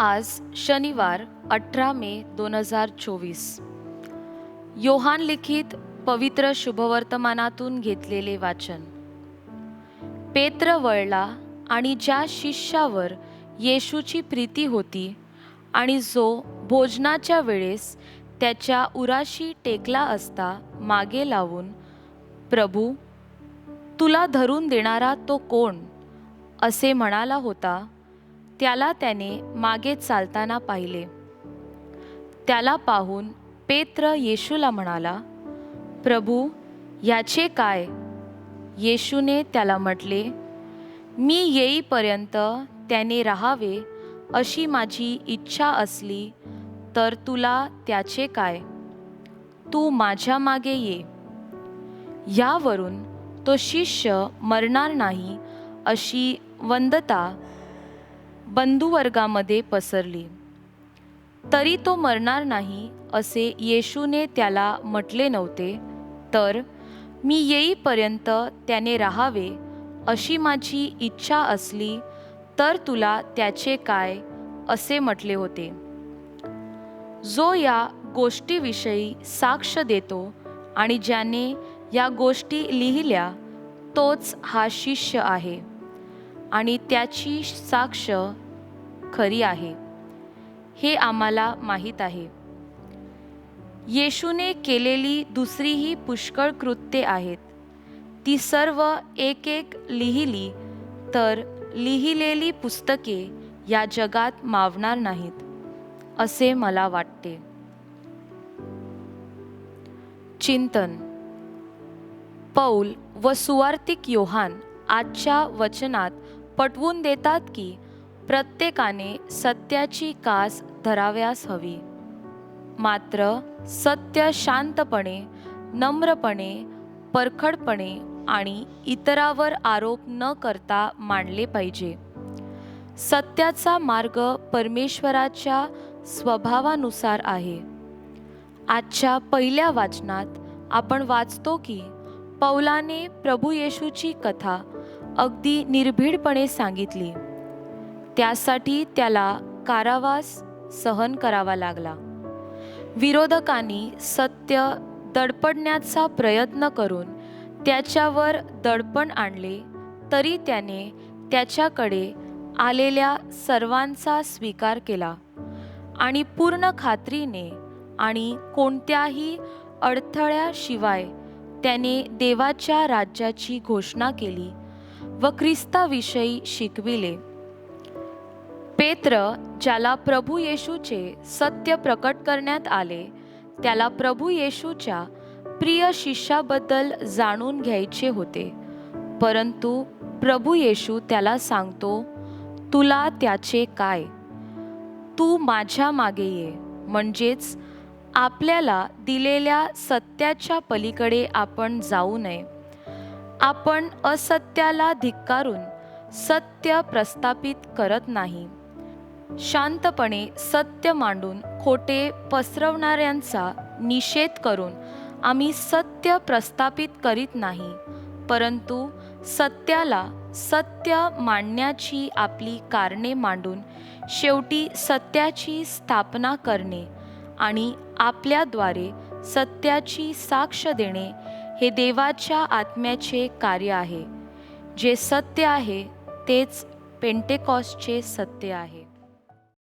आज शनिवार अठरा मे दोन हजार चोवीस. योहान लिखित पवित्र शुभवर्तमानातून घेतलेले वाचन. पेत्र वळला आणि ज्या शिष्यावर येशूची प्रीती होती आणि जो भोजनाच्या वेळेस त्याच्या उराशी टेकला असता मागे लावून प्रभू तुला धरून देणारा तो कोण? असे म्हणाला होता त्याला त्याने मागे चालताना पाहिले. त्याला पाहून पेत्र येशूला म्हणाला प्रभू याचे काय? येशूने त्याला म्हटले मी येईपर्यंत त्याने राहावे अशी माझी इच्छा असली तर तुला त्याचे काय? तू माझ्या मागे ये. यावरून तो शिष्य मरणार नाही अशी वंदता बंधुवर्गामध्ये पसरली. तरी तो मरणार नाही असे येशूने त्याला म्हटले नव्हते तर मी येईपर्यंत त्याने राहावे अशी माझी इच्छा असली तर तुला त्याचे काय असे म्हटले होते. जो या गोष्टीविषयी साक्ष देतो आणि ज्याने या गोष्टी लिहिल्या तोच हा शिष्य आहे. आणि त्याची साक्ष खरी आहे. हे आम्हाला माहीत आहे. येशूने केलेली दुसरीही पुष्कळ कृत्ये आहेत. ती सर्व एक एक लिहिली तर लिहिलेली पुस्तके या जगात मावणार नाहीत असे मला वाटते. चिंतन. पौल व सुवार्तिक योहान आजच्या वचनात पटवून देतात की प्रत्येकाने सत्याची कास धराव्यास हवी. मात्र सत्य शांतपणे नम्रपणे परखडपणे आणि इतरावर आरोप न करता मांडले पाहिजे. सत्याचा मार्ग परमेश्वराच्या स्वभावानुसार आहे. आजच्या पहिल्या वाचनात आपण वाचतो की पौलाने प्रभू येशूची कथा अगदी निर्भीडपणे सांगितली. त्यासाठी त्याला कारावास सहन करावा लागला. विरोधकांनी सत्य दडपडण्याचा प्रयत्न करून त्याच्यावर दडपण आणले तरी त्याने त्याच्याकडे आलेल्या सर्वांचा स्वीकार केला आणि पूर्ण खात्रीने आणि कोणत्याही अडथळ्याशिवाय त्याने देवाच्या राज्याची घोषणा केली. व ख्रिस्ताविषयी शिकविले. पेत्र ज्याला प्रभू येशूचे सत्य प्रकट करण्यात आले त्याला प्रभू येशूच्या प्रिय शिष्याबद्दल जाणून घ्यायचे होते. परंतु प्रभू येशू त्याला सांगतो तुला त्याचे काय? तू माझ्या मागे ये. म्हणजेच आपल्याला दिलेल्या सत्याच्या पलीकडे आपण जाऊ नये. आपण असत्याला धिक्कारून सत्य प्रस्थापित करत नाही. शांतपणे सत्य मांडून खोटे पसरवणाऱ्यांचा निषेध करून आम्ही सत्य प्रस्थापित करीत नाही परंतु सत्याला सत्य मांडण्याची आपली कारणे मांडून शेवटी सत्याची स्थापना करणे आणि आपल्याद्वारे सत्याची साक्ष देणे हे देवाच्या आत्म्याचे कार्य आहे. जे सत्य आहे तेच पेंटेकॉसचे सत्य आहे.